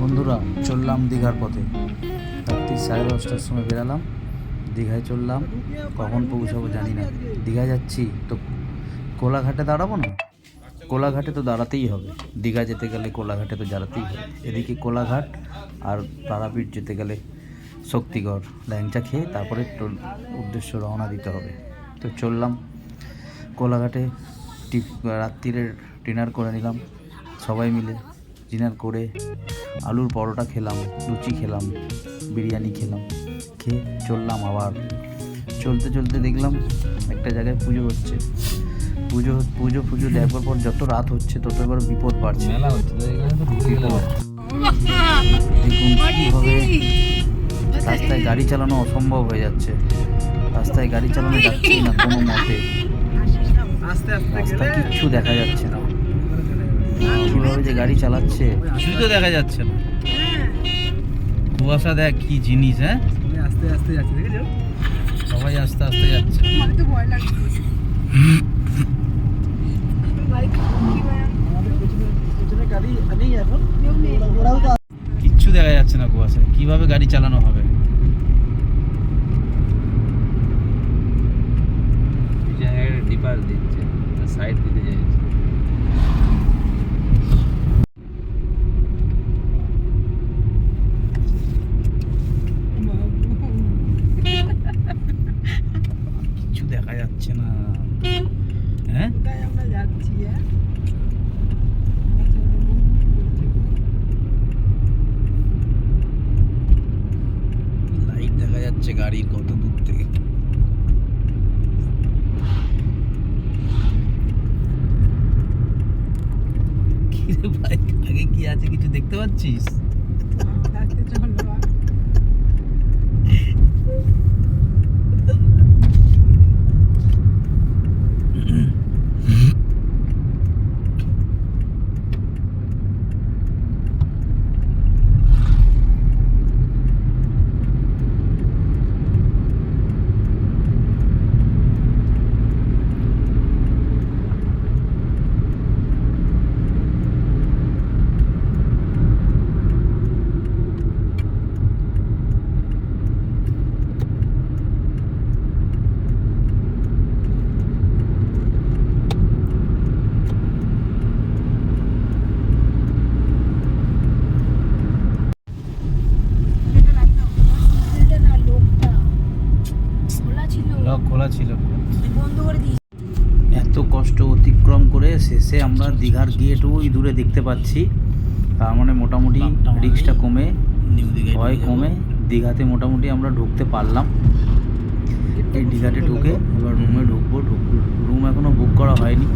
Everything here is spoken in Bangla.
বন্ধুরা, চললাম দীঘার পথে। রাত্রি সাড়ে দশটার সময় বেরালাম। দীঘায় চললাম। কখন পৌঁছাবো জানি না। দীঘায় যাচ্ছি তো কোলাঘাটে দাঁড়াবো না? কোলাঘাটে তো দাঁড়াতেই হবে। দীঘা যেতে গেলে কোলাঘাটে তো দাঁড়াতেই হবে। এদিকে কোলাঘাট আর তারাপীঠ যেতে গেলে শক্তিগড়। ল্যাংচা খেয়ে তারপরে উদ্দেশ্য রওনা দিতে হবে। তো চললাম কোলাঘাটে। রাত্রিরের ডিনার করে নিলাম। সবাই মিলে ডিনার করে আলুর পরোটা খেলাম লুচি খেলাম বিরিয়ানি খেলাম খেয়ে চললাম আবার। চলতে চলতে দেখলাম একটা জায়গায় পুজো হচ্ছে। পুজো পুজো পুজো দেখার পর যত রাত হচ্ছে তত এবার বিপদ বাড়ছে। মেলা হচ্ছে কীভাবে রাস্তায় গাড়ি চালানো অসম্ভব হয়ে যাচ্ছে। রাস্তায় গাড়ি চালানো যাচ্ছেই না কোনো মতে। রাস্তা কিচ্ছু দেখা যাচ্ছে না। কীভাবে যে গাড়ি চালাচ্ছে? কিছুই তো দেখা যাচ্ছে না। কুয়াশা দেখ কি জিনিস হ্যাঁ? আস্তে আস্তে যাচ্ছে দেখেছ? সবাই আস্তে আস্তে যাচ্ছে। তো ভয় লাগছে। মানে কিচ্ছু দেখা যাচ্ছে না কুয়াশায়। কীভাবে গাড়ি চালানো হবে? সাইড দিতে চাইছে কিচ্ছু দেখা যাচ্ছে না। হ্যাঁ? আমরা যাচ্ছি হ্যাঁ? লাইট দেখা যাচ্ছে গাড়ির কত দূর থেকে কিরে ভাই আগে কি আছে কিছু দেখতে পাচ্ছিস? ছিল খোলা ছিল। বন্ধ করে দিয়েছি। এত কষ্ট অতিক্রম করে শেষে আমরা দীঘার গেট ওই দূরে দেখতে পাচ্ছি। তার মানে মোটামুটি রিক্সটা কমে ভয় কমে দীঘাতে মোটামুটি আমরা ঢুকতে পারলাম। এই দীঘাতে ঢুকে এবার রুমে ঢুকবো ঢুক রুম এখনও বুক করা হয়নি।